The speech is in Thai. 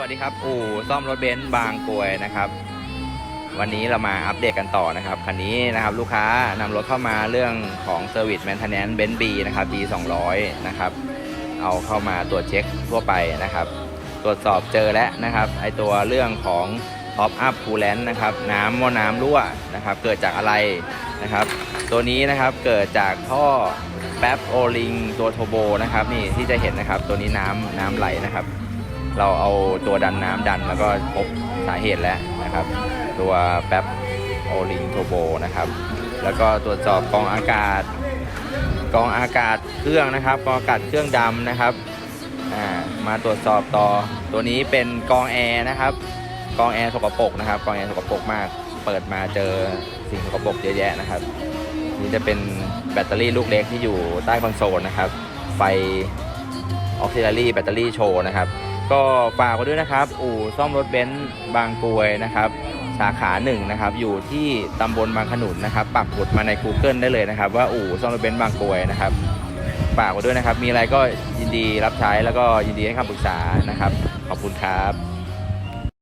วัสดีครับ อู่ซ่อมรถเบนซ์บางกรวยนะครับ วันนี้เรามาอัปเดตกันต่อนะครับคันนี้นะครับลูกค้านำรถเข้ามาเรื่องของ Service Maintenance เบนซ์บีนะครับ B 200นะครับ เอาเข้ามาตรวจเช็คทั่วไปนะครับ ตรวจสอบเจอแล้วนะครับไอตัวเรื่องของ Top Up Coolant นะครับ น้ำว่าน้ำรั่วนะครับ เกิดจากอะไรนะครับ ตัวนี้นะครับเกิดจากท่อแป๊บโอลิงตัวโทโบนะครับ นี่ที่จะเห็นนะครับ ตัวนี้น้ำน้ำไหลนะครับ เราเอาตัวดันน้ำดันแล้วก็พบสาเหตุแล้วนะครับ ตัวแป๊บโอลิงโทโบนะครับ แล้วก็ตรวจสอบกองอากาศ กองอากาศเครื่องนะครับกองอากาศเครื่องดำนะครับมาตรวจสอบต่อตัวนี้เป็นกองแอร์นะครับ กองแอร์สกปรกนะครับ กองแอร์สกปรกมาก เปิดมาเจอสิ่งสกปรกเยอะแยะนะครับ นี่จะเป็นแบตเตอรี่ลูกเล็กที่อยู่ใต้คอนโซลนะครับ ไฟออกซิลารี่แบตเตอรี่โชว์นะครับ ก็ฝากไว้ด้วยนะครับ อู่ซ่อมรถเบนซ์บางกรวยนะครับ สาขาหนึ่งนะครับ อยู่ที่ตำบลบางขนุนนะครับ ปักหมุดมาใน Google ได้เลยนะครับ ว่าอู่ซ่อมรถเบนซ์บางกรวยนะครับฝากไว้ด้วยนะครับ มีอะไรก็ยินดีรับใช้แล้วก็ยินดีให้คำปรึกษานะครับ ขอบคุณครับ